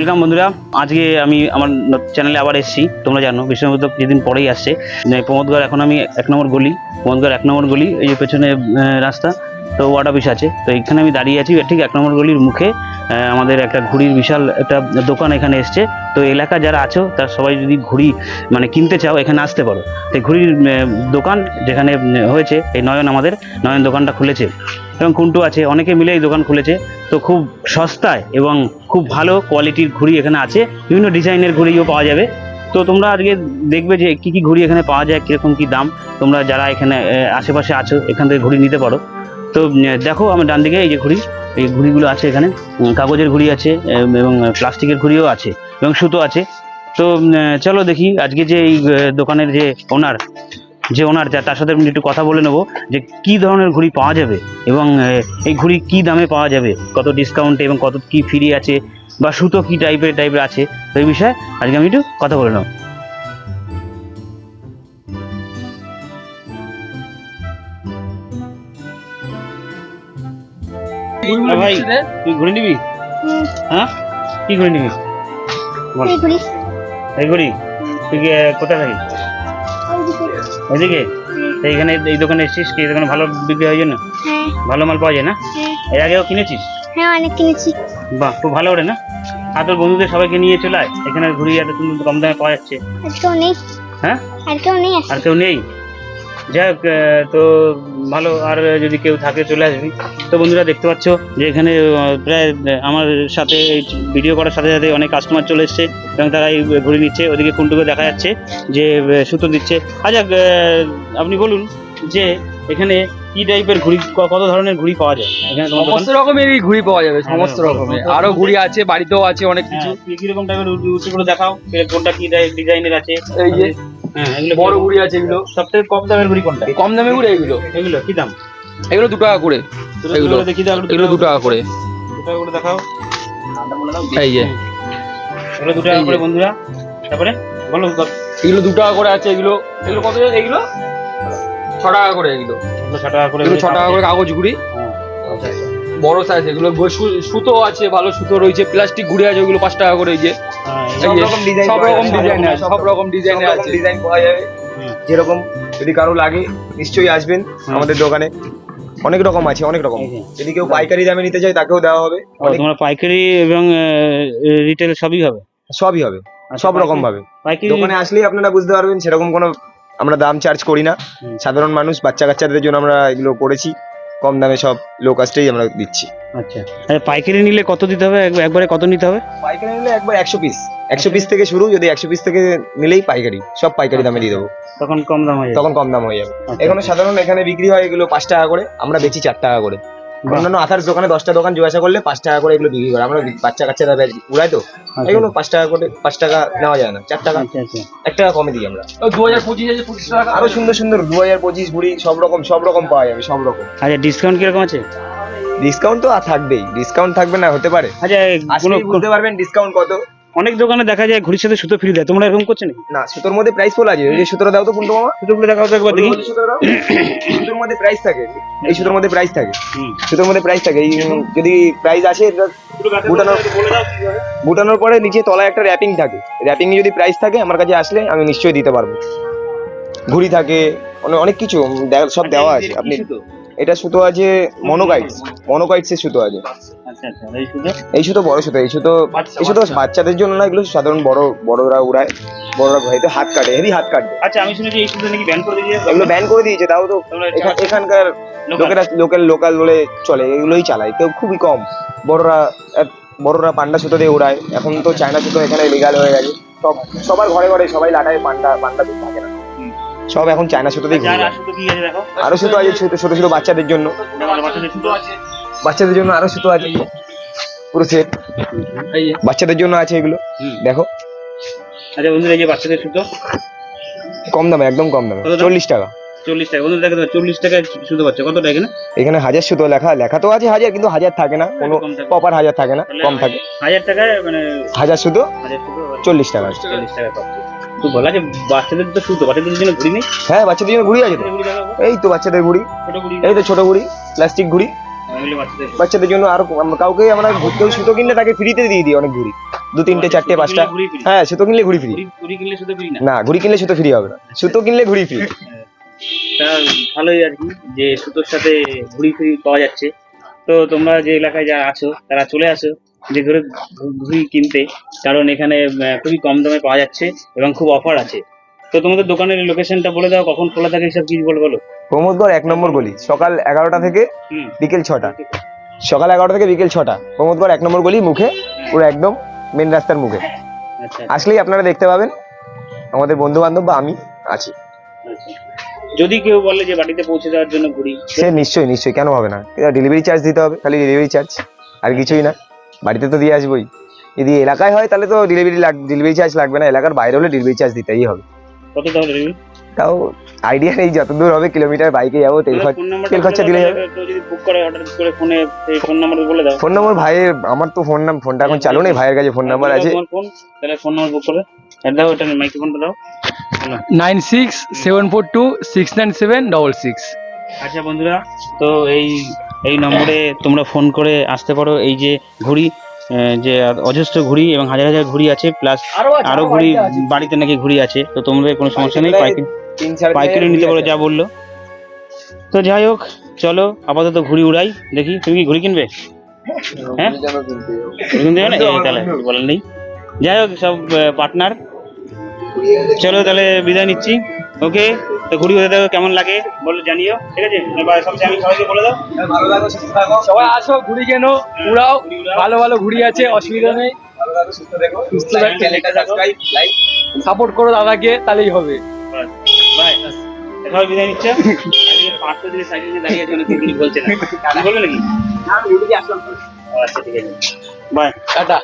Welcome বন্ধুরা। আজকে আমি আমার চ্যানেলে আবার এসেছি। তোমরা জানো বিষ্ণুপুর কিছুদিন পরেই আসছে। প্রমোদগড় এখন আমি এক নম্বর গলি প্রমোদগড় এক নম্বর গলি, এই যে পেছনে রাস্তা, তো ওয়ার্ড অফিস আছে। তো এখানে আমি দাঁড়িয়ে আছি, ঠিক এক নম্বর গলির মুখে। আমাদের একটা ঘুড়ির বিশাল একটা দোকান এখানে এসছে। তো এলাকা যারা আছো, তার সবাই যদি ঘুড়ি মানে কিনতে চাও, এখানে আসতে পারো। তো ঘুড়ির দোকান যেখানে হয়েছে, এই নয়ন আমাদের, নয়ন দোকানটা খুলেছে। এবং কুন্টু আছে, অনেকে মিলে এই দোকান খুলেছে। তো খুব সস্তায় এবং খুব ভালো কোয়ালিটির ঘুড়ি এখানে আছে। বিভিন্ন ডিজাইনের ঘুড়িও পাওয়া যাবে। তো তোমরা আজকে দেখবে যে কি কি ঘুড়ি এখানে পাওয়া যায়, কীরকম কি দাম। তোমরা যারা এখানে আশেপাশে আছো, এখান থেকে ঘুড়ি নিতে পারো। তো দেখো আমার ডান দিকে এই যে ঘুড়ি, এই ঘুড়িগুলো আছে এখানে। কাগজের ঘুড়ি আছে এবং প্লাস্টিকের ঘুড়িও আছে, এবং সুতো আছে। তো চলো দেখি আজকে যে এই দোকানের যে ওনার যে ওনার যা তার সাথে আমি একটু কথা বলে নেব যে কি ধরনের ঘুড়ি পাওয়া যাবে এবং এই ঘুড়ি কি দামে পাওয়া যাবে কত ডিসকাউন্টে এবং কত কি ফ্রি আছে বা সুতো কি টাইপের টাইপের আছে তো এই বিষয়ে আজকে আমি একটু কথা বলে নেব। ভাই তুই ঘুড়ি নিবি? হ্যাঁ? কি ঘুরে নিবি? তুই কোথায় থাকিস? ওইদিকে এইখানে এই দোকানে এসেছিস কি? দোকানে ভালো বিক্রি হয় জন্য? হ্যাঁ। ভালো মাল পাওয়া যায় না? হ্যাঁ। এর আগেও কিনেছিস? হ্যাঁ অনেক কিনেছি। বাহ খুব ভালো ওরে না? আর তোর বন্ধুদের সবাইকে নিয়ে চলে আয়। এখানে ঘুরিয়ে এত সুন্দর কম দামে পাওয়া যাচ্ছে। আর কেউ নেই। হ্যাঁ? আর কেউ নেই আর কেউ নেই? যাই হোক তো ভালো আর যদি কেউ থাকে চলে আসবি। তো বন্ধুরা দেখতে পাচ্ছ যে এখানে প্রায় আমার সাথে এই ভিডিও করার সাথে সাথে অনেক কাস্টমার চলে এসছে এবং তারা এই ঘুড়ি নিচ্ছে। ওদিকে কুন্টুকে দেখা যাচ্ছে যে সুতো দিচ্ছে। আচ্ছা আপনি বলুন যে এখানে কি টাইপের ঘুড়ি কত ধরনের ঘুড়ি পাওয়া যায়? এখানে সমস্ত রকমেরই ঘুড়ি পাওয়া যাবে সমস্ত হ্যাঁ, রকমের। হ্যাঁ। আরও ঘুড়ি আছে বাড়িতেও আছে অনেক কিছু। হ্যাঁ, কি- কীরকম টাইপের উঁচুগুলো দেখাও? কোনটা কি ডিজাইনের আছে? এই যে হ্যাঁ এগুলো বড় ঘুড়ি আছে এগুলো। সব থেকে কম দামের ঘুড়ি কোনটা? কম দামে ঘুড়ি এগুলো। এগুলো কি দাম? এগুলো দু টাকা করে। এগুলো। দেখি দাও এগুলো দু টাকা করে। দু টাকা করে দেখাও। এই যে। এগুলো দু টাকা করে বন্ধুরা। তারপরে বলো এগুলো দু টাকা করে আছে এগুলো। এগুলো কত এগুলো? ছ টাকা করে এগুলো। ছ টাকা করে এগুলো ছ টাকা করে কাগজ ঘুড়ি হ্যাঁ, আচ্ছা, আচ্ছা। বড় সাইজ এগুলো সুতো আছে ভালো সুতো রয়েছে প্লাস্টিক ঘুড়ি আছে ওগুলো পাঁচ টাকা করে যে। হ্যাঁ, যে, সব রকম ডিজাইন সব আছে সব রকম ডিজাইনে আছে। ডিজাইন পাওয়া যাবে। যেরকম যদি কারও লাগে নিশ্চয়ই আসবেন আমাদের দোকানে। অনেক রকম আছে অনেক রকম। যদি কেউ পাইকারি দামে নিতে চায় তাকেও দেওয়া হবে। তোমরা পাইকারি এবং রিটেল সবই হবে? সবই হবে। আচ্ছা, সব রকম ভাবে। দোকানে আসলেই আপনারা বুঝতে পারবেন সেরকম কোনো আমরা দাম চার্জ করি না। সাধারণ মানুষ বাচ্চা কাচ্চাদের জন্য আমরা এগুলো করেছি। কম দামে সব লো কাস্টেই আমরা দিচ্ছি। আচ্ছা। পাইকারি নিলে কত দিতে হবে? একবারে কত নিতে হবে? পাইকারি নিলে একবার একশো পিস একশো পিস থেকে শুরু যদি একশো পিস থেকে নিলেই পাইকারি। সব পাইকারি দামে দিয়ে দেবো। তখন কম দাম হয়ে তখন কম দাম হয়ে যাবে। আচ্ছা। এখানে সাধারণ এখানে বিক্রি হয় এগুলো পাঁচ টাকা করে আমরা বেচি চার টাকা করে। অন্যান্য আথার্স দোকানে দশটা দোকান জিজ্ঞাসা করলে পাঁচ টাকা করে এগুলো বিক্রি করে। আমরা বাচ্চা কাচ্চারা ব্যাচ উড়াই তো। আচ্ছা, এগুলো পাঁচ টাকা করে পাঁচ টাকা নেওয়া যায় না চার টাকা। আচ্ছা আচ্ছা। এক টাকা কমে দিই আমরা। দু হাজার পঁচিশ আছে পঁচিশ টাকা। আরও সুন্দর সুন্দর দু হাজার পঁচিশ কুড়ি সব রকম সব রকম পাওয়া যাবে সব রকম। আচ্ছা ডিসকাউন্ট কীরকম আছে? ডিসকাউন্ট তো আর থাকবেই ডিসকাউন্ট থাকবে না হতে পারে। আচ্ছা বুঝতে পারবেন ডিসকাউন্ট কত। অনেক দোকানে দেখা যায় ঘুড়ির সাথে সুতো ফ্রি দেয়। তোমরা এরকম করছ নাকি? না সুতোর মধ্যে প্রাইস বলা আছে। এই যে সুতোটা দাও তো পুন্টু মামা? সুতো সুতোগুলো দেখাও তো একবার দেখি। সুতোর মধ্যে প্রাইস থাকে। এই সুতোর মধ্যে প্রাইস থাকে। হুম। সুতোর মধ্যে প্রাইস থাকে। এই যদি প্রাইস আসে এটা বুটানোর বুটানোর পরে নিচে তলায় একটা র্যাপিং থাকে। র্যাপিং এ যদি প্রাইস থাকে আমার কাছে আসলে আমি নিশ্চয়ই দিতে পারব। ঘুড়ি থাকে অনেক অনেক কিছু সব দেওয়া আছে। আপনি এটা সুতো আছে মনোকাইটস মনোকাইটস এর সুতো আছে। আচ্ছা আচ্ছা এই সুতো এই বড় সুতো এই সুতো এই সুতো বাচ্চাদের জন্য না এগুলো সাধারণ বড় বড়রা উড়ায়। বড়রা ঘুরাইতে হাত কাটে হেভি হাত কাটে। আচ্ছা আমি শুনেছি এই সুতো নাকি ব্যান করে দিয়েছে। এগুলো ব্যান করে দিয়েছে তাও তো এখান- এখানকার লোকেরা লোকাল লোকাল বলে চলে এগুলোই চালায় কেউ খুবই কম। বড়রা বড়রা পান্ডা সুতো দিয়ে উড়ায়। এখন তো চায়না সুতো এখানে লিগাল হয়ে গেছে। সব সবার ঘরে ঘরে সবাই লাটায় পান্ডা পান্ডা দুধ থাকে না। সব এখন চায়না সুতো দিয়ে আর সুতো আছে ছোট ছোট বাচ্চাদের জন্য। বাচ্চাদের জন্য আরও সুতো আছে। পুরো সেট বাচ্চাদের জন্য আছে এগুলো। দেখো। আচ্ছা বন্ধুরা এই যে বাচ্চাদের সুতো। কম দামে একদম কম দামে? চল্লিশ টাকা। চল্লিশ টাকা। বন্ধুরা দেখো চল্লিশ টাকায় সুতো পাচ্ছে। কত টাকা এখানে? এখানে হাজার সুতো লেখা লেখা তো আছে হাজার কিন্তু হাজার থাকে না। কোনো প্রপার হাজার থাকে না কম থাকে। হাজার টাকায় মানে হাজার সুতো চল্লিশ টাকা। চল্লিশ টাকা পাচ্ছে। তো বলা যে বাচ্চাদের তো সুতো বাচ্চাদের জন্য ঘুরি নেই? হ্যাঁ বাচ্চাদের জন্য ঘুড়ি আছে তো। এই তো বাচ্চাদের ঘুড়ি। এই তো ছোট ঘুড়ি প্লাস্টিক ঘুড়ি। বাচ্চাদের জন্য। আরও কাউকে আমরা কেউ সুতো কিনলে তাকে ফ্রিতে দিয়ে দিই অনেক ঘুড়ি। দু তিনটে চারটে পাঁচটা। হ্যাঁ সুতো কিনলে ঘুড়ি ফ্রি ঘুরি না? ঘুড়ি কিনলে সুতো ফ্রি হবে না। সুতো কিনলে ঘুড়ি ফ্রি ভালোই আর কি যে সুতোর সাথে ঘুড়ি ফ্রি পাওয়া যাচ্ছে। তো তোমরা যে এলাকায় যারা আছো তারা চলে আসো যে ঘুরে ঘুড়ি কিনতে। কারণ এখানে খুবই কম দামে পাওয়া যাচ্ছে এবং খুব অফার আছে। তো তোমাদের দোকানের লোকেশনটা বলে দাও কখন খোলা থাকে সব কিছু বলে বলো। প্রমোদগড় এক নম্বর গলি। সকাল এগারোটা থেকে বিকেল ছটা। সকাল এগারোটা থেকে বিকেল ছটা। প্রমোদগড় এক নম্বর গলি মুখে পুরো একদম মেন রাস্তার মুখে। আচ্ছা। আসলেই আপনারা দেখতে পাবেন আমাদের বন্ধু বান্ধব বা আমি আছি। আচ্ছা। যদি কেউ বলে যে বাড়িতে পৌঁছে দেওয়ার জন্য ঘুড়ি সে নিশ্চয়ই নিশ্চয়ই কেন হবে না? ডেলিভারি চার্জ দিতে হবে খালি ডেলিভারি চার্জ আর কিছুই না। বাড়িতে তো দিয়ে আসবোই। যদি এলাকায় হয় তাহলে তো ডেলিভারি ডেলিভারি চার্জ লাগবে না। এলাকার বাইরে হলে ডেলিভারি চার্জ দিতেই হবে। কত তাহলে? তাও আইডিয়া নেই যত দূর হবে কিলোমিটার বাইকে যাব তেল খরচ তেল খরচা দিলে যাবে। তো যদি বুক করে অর্ডার করে ফোনে সেই ফোন নাম্বার বলে দাও। ফোন নম্বর ভাইয়ের আমার তো ফোন নাম ফোনটা এখন চালু নেই ভাইয়ের কাছে ফোন নাম্বার আছে। ফোন? তাহলে ফোন নাম্বার বুক করে। দাও এটা মাইক্রোফোনটা দাও। Nine six seven four two six nine seven double six. আচ্ছা বন্ধুরা তো এই এই নম্বরে তোমরা ফোন করে আসতে পারো। এই যে ঘুড়ি যে অজস্র ঘুড়ি এবং হাজার হাজার ঘুড়ি আছে প্লাস আরও ঘুড়ি বাড়িতে নাকি ঘুড়ি আছে তো তোমাদের কোনো সমস্যা নেই পাইকারি পাইকারি নিতে পারো ঘুড়ি যা বলল। তো যাই হোক চলো আপাতত ঘুড়ি উড়াই দেখি তুমি কি ঘুড়ি কিনবে? হ্যাঁ? ঘুড়ি কিনতে হবে তাহলে বলেন নেই। যাই হোক সব পার্টনার। চলো তাহলে বিদায় নিচ্ছি। ওকে? তো ঘুড়ি উড়ে দেখো কেমন লাগে বলো জানিও। ঠিক আছে? সবচেয়ে আমি সবাইকে বলে দাও। সবাই আসো ঘুড়ি কেন উড়াও। ভালো ভালো ঘুড়ি আছে অসুবিধা নেই। সুস্থ থাকো। সাপোর্ট করো দাদাকে তাহলেই হবে। বাই বিদায় নিচ্ছে। পাঁচটা দিকে সাইকেল নিয়ে দাঁড়িয়ে আছে অনেক বলছে না। বলবে নাকি? আচ্ছা ঠিক আছে। বাই। টাটা।